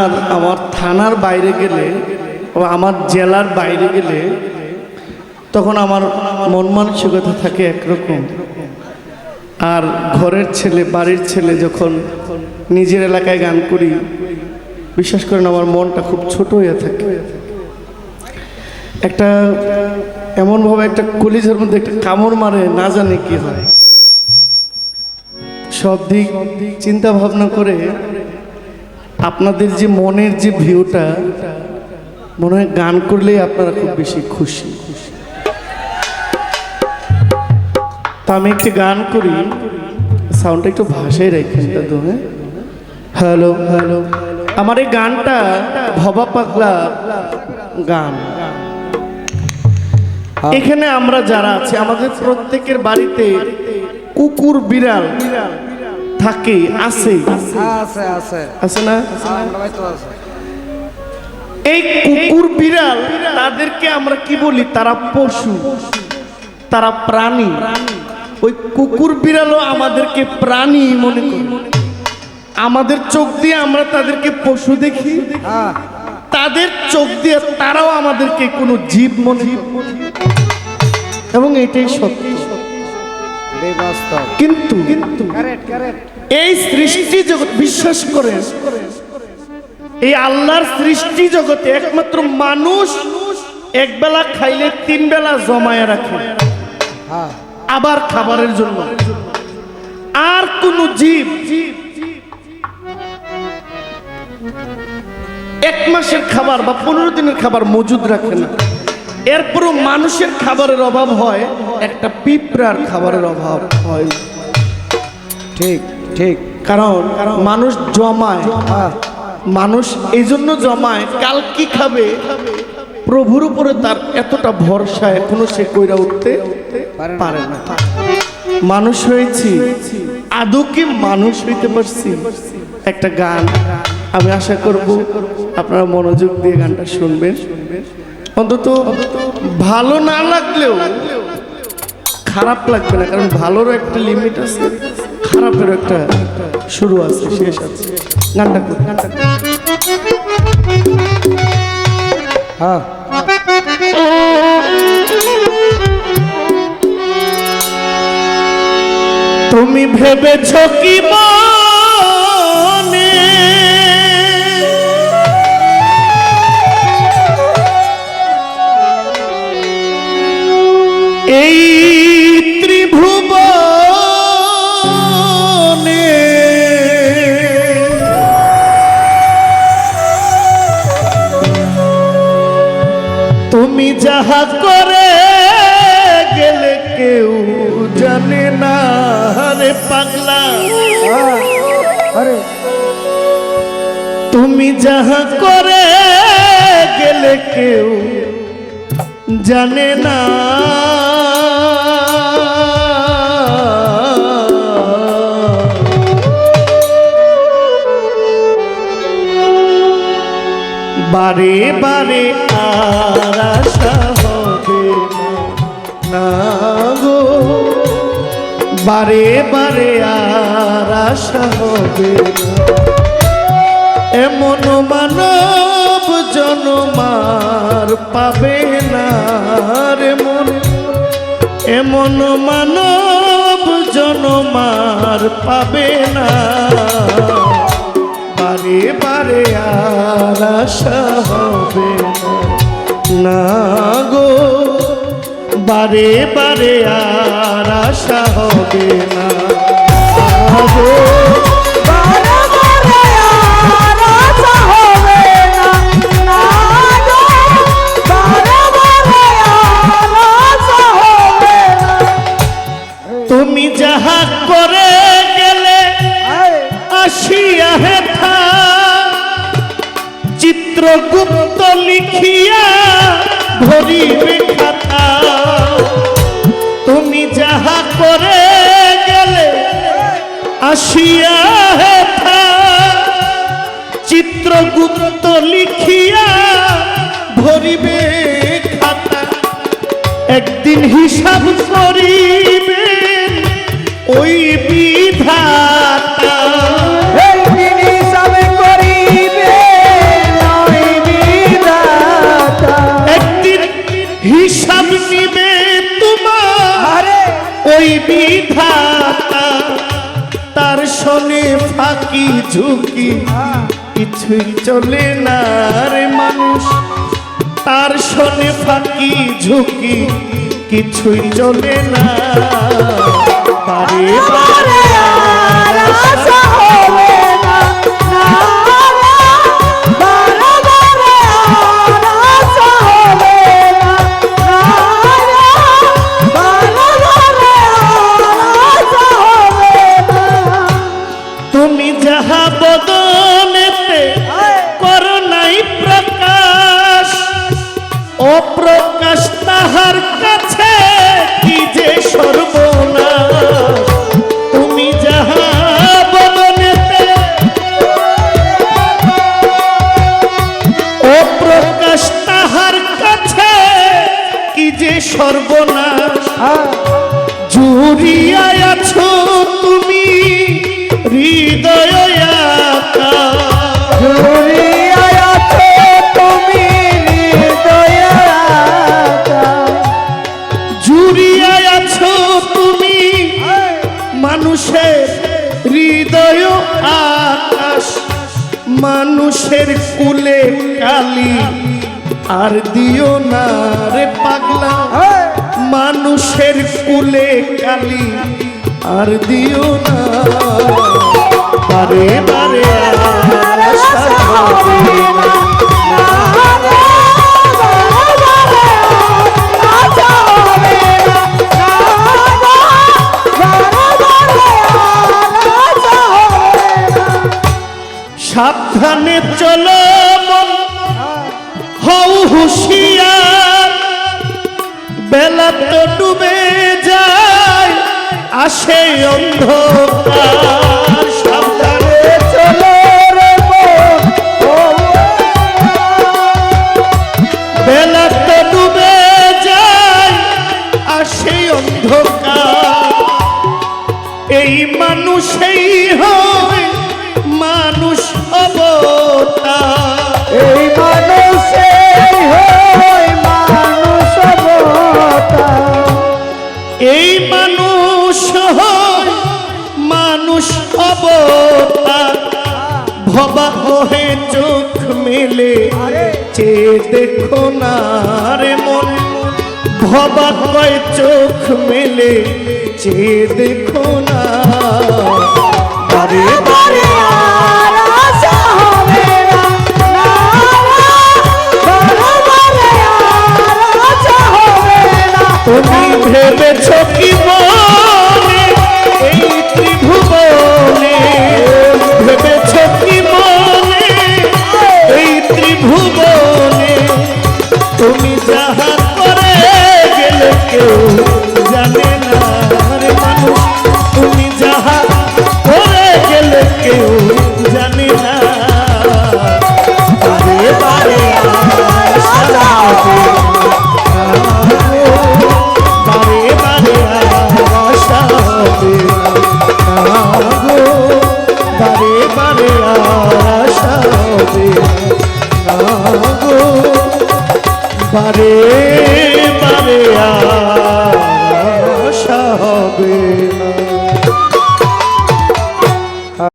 থানার আমার থানার বাইরে গেলে আমার জেলার বাইরে গেলে তখন আমার মন মানসিকতা থাকে একরকম। আর ঘরের ছেলে, বাড়ির ছেলে যখন নিজের এলাকায় গান করি, বিশ্বাস করেন আমার মনটা খুব ছোট হয়ে থাকে। একটা এমনভাবে একটা কলিজের মধ্যে একটা কামড় মারে, না জানে কি হয়। সব দিক চিন্তা ভাবনা করে আপনাদের যে মনের যে ভিউটা, মনে হয় গান করলেই আপনারা খুব বেশি খুশি। তা আমি একটি গান করি। সাউন্ডটা একটু ভাষায় দাদু হ্যাঁ হ্যালো হ্যালো। আমার এই গানটা ভবা পাগলা গান। এখানে আমরা যারা আছি, আমাদের প্রত্যেকের বাড়িতে কুকুর বিড়াল থাকে আছে। আছে আছে। আছে না? এই কুকুর বিড়াল তাদেরকে আমরা কি বলি? তারা পশু তারা প্রাণী। ওই কুকুর বিড়ালও আমাদেরকে প্রাণী মনে করি। আমাদের চোখ দিয়ে আমরা তাদেরকে পশু দেখি। হ্যাঁ। তাদের চোখ দিয়ে তারাও আমাদেরকে কোনো জীব মনে এবং এটাই সত্য। কিন্তু এই সৃষ্টি জগৎ বিশ্বাস করে এই আল্লাহর সৃষ্টি জগতে একমাত্র মানুষ এক বেলা খাইলে তিন বেলা জমায় রাখে। হ্যাঁ। আবার খাবারের জন্য। আর কোন জীব এক মাসের খাবার বা পনেরো দিনের খাবার মজুদ রাখে না। এরপরও মানুষের খাবারের অভাব হয়, একটা পিঁপড়ার খাবারের অভাব হয়। ঠিক ঠিক। কারণ মানুষ জমায়, মানুষ এই জন্য জমায়, কাল কি খাবে? প্রভুর উপরে তার এতটা ভরসা এখনও সে কইরা উঠতে। পারে না। মানুষ হয়েছি, আদৌ কি মানুষ হইতে পারছি? একটা গান আমি আশা করব, আপনারা মনোযোগ দিয়ে গানটা শুনবেন। অন্তত ভালো না লাগলেও খারাপ লাগবে না, কারণ ভালোরও একটা লিমিট আছে, খারাপেরও একটা শুরু আছে, শেষ আছে। গানটা গানটা হ্যাঁ। তুমি ভেবেছ কি মনে যাহা করে গেলে কেউ জানে না। রে পাগলা। আরে। তুমি যাহা করে গেলে কেউ জানে না। বারে বারে বারে বারে আর আশা হবে এমন মানব জনমার পাবে না রে মন এমন মানব জনমার পাবে না। বারে বারে আর আশা হবে না গো বারে বারে আর আশা হবে না। তুমি যাহা করে গেলে আসিয়া হেথা চিত্রগুপ্ত লিখিয়া ধরিবে খাতা। তুমি যাহা করে গেলে আসিয়া চিত্রগুপ্ত লিখিয়া ধরিবে খাতা। একদিন হিসাব করিবে, ওই বিধাতা ঝুঁকি। কিছুই চলে না রে মানুষ। তার শোনে ফাঁকি ঝুঁকি। কিছুই চলে না। পারে বারে জুড়িয়া আছো তুমি হৃদয় মানুষের হৃদয় আকাশ মানুষের কুলে কালি। আর দিও না রে পাগলা। মানুষের কুলে কালি আর দিও না। সাবধানে চলো হও হুশিয়ার বেলা তো ডুবে যায় আসে অন্ধকার ভবা কয় চোখ মেলে চেয়ে দেখো না। বারে বারে। তুমি ভেবেছ কি মনে কেউ জানে না মানুষ, তুমি যাহা করে গেলে কেউ জানে না। বারে বারে বারে বারে আশা বারে বারে আশা বারে বারে আশা হবে না।